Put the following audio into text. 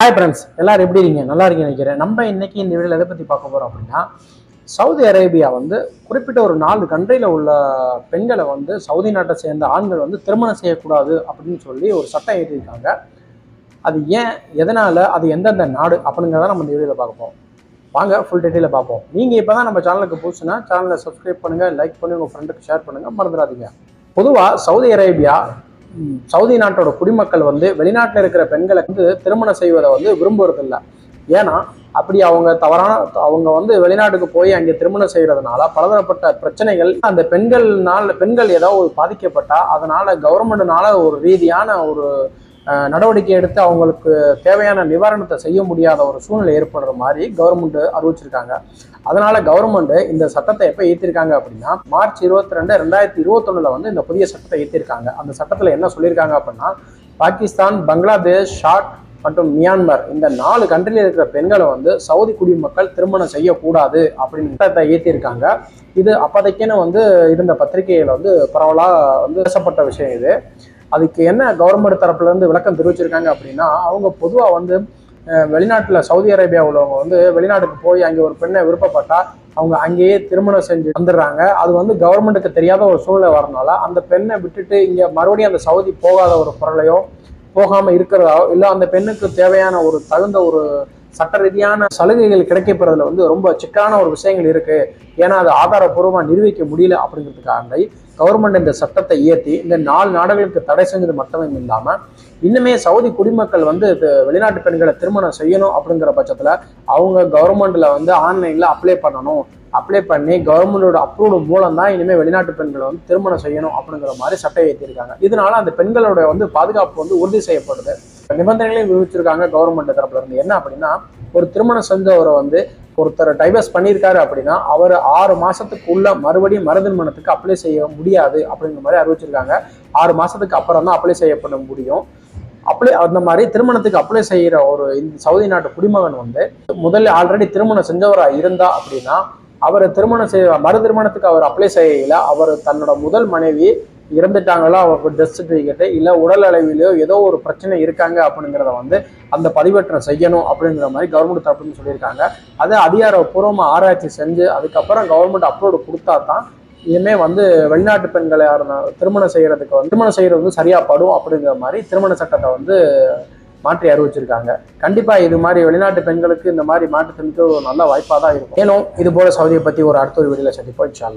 Hi friends எல்லாரும் எப்படி இருக்கீங்க? நல்லா இருக்கீங்க நினைக்கிறேன். நம்ம இன்னைக்கு இந்த வீடியோவில் எதை பற்றி பார்க்க போகிறோம் அப்படின்னா சவுதி அரேபியா வந்து குறிப்பிட்ட ஒரு நாலு கண்ட்ரியில் உள்ள பெண்களை வந்து சவுதி நாட்டை சேர்ந்த ஆண்கள் வந்து திருமணம் செய்யக்கூடாது அப்படின்னு சொல்லி ஒரு சட்டம் எழுதியிருக்காங்க. அது ஏன்? எதனால்? அது எந்தெந்த நாடு? அப்படிங்கிறத நம்ம இந்த வீடியோவில் பார்ப்போம் வாங்க ஃபுல் டீட்டெயிலில் பார்ப்போம். நீங்கள் இப்போ தான் நம்ம சேனலுக்கு புதுசுனா சேனலை சப்ஸ்கிரைப் பண்ணுங்கள் லைக் பண்ணி உங்கள் ஃப்ரெண்டுக்கு ஷேர் பண்ணுங்கள் மறந்துடாதீங்க. பொதுவாக சவுதி அரேபியா சவுதி நாட்டோட குடிமக்கள் வந்து வெளிநாட்டில் இருக்கிற பெண்களை வந்து திருமணம் செய்வதை வந்து விரும்புறதில்லை. ஏன்னா அப்படி அவங்க தவறான அவங்க வந்து வெளிநாட்டுக்கு போய் அங்கே திருமணம் செய்கிறதுனால பலதரப்பட்ட பிரச்சனைகள் அந்த பெண்கள்னால பெண்கள் ஏதாவது பாதிக்கப்பட்டா அதனால கவர்மெண்ட்னால ஒரு ரீதியான ஒரு நடவடிக்கை எடுத்து அவங்களுக்கு தேவையான நிவாரணத்தை செய்ய முடியாத ஒரு சூழ்நிலை ஏற்படுற மாதிரி கவர்மெண்ட் அறிவிச்சிருக்காங்க. அதனால கவர்மெண்ட் இந்த சட்டத்தை எப்போ ஏற்றிருக்காங்க அப்படின்னா மார்ச் இருபத்தி ரெண்டு ரெண்டாயிரத்தி இருபத்தொன்னுல வந்து இந்த புதிய சட்டத்தை ஏற்றிருக்காங்க அந்த சட்டத்தில் என்ன சொல்லியிருக்காங்க அப்படின்னா பாகிஸ்தான் பங்களாதேஷ் ஷாட் மற்றும் மியான்மர் இந்த நாலு கண்ட்ரியில் இருக்கிற பெண்களை வந்து சவுதி குடிமக்கள் திருமணம் செய்யக்கூடாது அப்படின்னு சட்டத்தை ஏற்றிருக்காங்க இது அப்போதைக்கேன்னு வந்து இருந்த பத்திரிகையில் வந்து பரவலாக வந்து பேசப்பட்ட விஷயம் இது. அதுக்கு என்ன கவர்மெண்ட் தரப்புல இருந்து விளக்கம் தெரிவிச்சிருக்காங்க அப்படின்னா அவங்க பொதுவாக வந்து வெளிநாட்டில் சவுதி அரேபியா உள்ளவங்க வந்து வெளிநாட்டுக்கு போய் அங்கே ஒரு பெண்ணை விருப்பப்பட்டா அவங்க அங்கேயே திருமணம் செஞ்சு வந்துடுறாங்க. அது வந்து கவர்மெண்ட்டுக்கு தெரியாத ஒரு சூழ்நிலை வரனால அந்த பெண்ணை விட்டுட்டு இங்கே மறுபடியும் அந்த சவுதி போகாத ஒரு பொருளையோ போகாமல் இருக்கிறதோ இல்லை அந்த பெண்ணுக்கு தேவையான ஒரு தகுந்த ஒரு சட்ட ரீதியான சலுகைகள் கிடைக்கப்பெறதுல வந்து ரொம்ப சிக்கலான ஒரு விஷயங்கள் இருக்கு. ஏன்னா அது ஆதாரப்பூர்வமாக நிரூபிக்க முடியல அப்படிங்கிறதுக்காக கவர்மெண்ட் இந்த சட்டத்தை இயற்றி இந்த நாலு நாடுகளுக்கு தடை செஞ்சது மட்டுமே இல்லாமல் இன்னுமே சவுதி குடிமக்கள் வந்து வெளிநாட்டு பெண்களை திருமணம் செய்யணும் அப்படிங்கிற பட்சத்தில் அவங்க கவர்மெண்ட்ல வந்து ஆன்லைனில் அப்ளை பண்ணணும். அப்ளை பண்ணி கவர்மெண்டோட அப்ரூவல் மூலம் தான் இனிமேல் வெளிநாட்டு பெண்களை வந்து திருமணம் செய்யணும் அப்படிங்கிற மாதிரி சட்டம் ஏற்றிருக்காங்க இதனால அந்த பெண்களோட வந்து பாதுகாப்பு வந்து உறுதி செய்யப்படுது. நிபந்தனைகளையும் விதிச்சிருக்காங்க கவர்மெண்ட் தரப்புல இருந்து. என்ன அப்படின்னா ஒரு திருமணம் செஞ்சவரை வந்து ஒருத்தர் டைவர்ஸ் பண்ணியிருக்காரு அப்படின்னா அவர் ஆறு மாசத்துக்குள்ள மறுபடியும் மருதிருமணத்துக்கு அப்ளை செய்ய முடியாது அப்படிங்கிற மாதிரி அறிவிச்சிருக்காங்க. ஆறு மாசத்துக்கு அப்புறம் தான் அப்ளை செய்யப்பட முடியும். அப்ளை அந்த மாதிரி திருமணத்துக்கு அப்ளை செய்கிற ஒரு இந்த சவுதி நாட்டு குடிமகன் வந்து முதல்ல ஆல்ரெடி திருமணம் செஞ்சவராக இருந்தா அப்படின்னா அவர் திருமணம் செய்ய மறு திருமணத்துக்கு அவர் அப்ளை செய்யல. அவர் தன்னோட முதல் மனைவி இறந்துட்டாங்களோ அவருக்கு டெத் சர்டிஃபிகேட்டு இல்லை உடல் அளவிலையோ ஏதோ ஒரு பிரச்சனை இருக்காங்க அப்படிங்கிறத வந்து அந்த பதிவேற்றம் செய்யணும் அப்படிங்கிற மாதிரி கவர்மெண்ட் தரப்புன்னு சொல்லியிருக்காங்க. அதை அதிகாரப்பூர்வமாக ஆராய்ச்சி செஞ்சு அதுக்கப்புறம் கவர்மெண்ட் அப்லோடு கொடுத்தா தான் இனிமே வந்து வெளிநாட்டு பெண்களை யாருன்னா திருமணம் செய்யறதுக்கு வந்து திருமணம் செய்யறது வந்து சரியா படும் அப்படிங்கிற மாதிரி திருமண சட்டத்தை வந்து மாற்றி அறிவிச்சிருக்காங்க. கண்டிப்பா இது மாதிரி வெளிநாட்டு பெண்களுக்கு இந்த மாதிரி மாற்றத்திற்கு ஒரு நல்ல வாய்ப்பாக தான் இருக்கும். ஏனும் இது போல சவுதியை பத்தி ஒரு அடுத்த ஒரு வீடியோல சந்திப்போம் இன்ஷா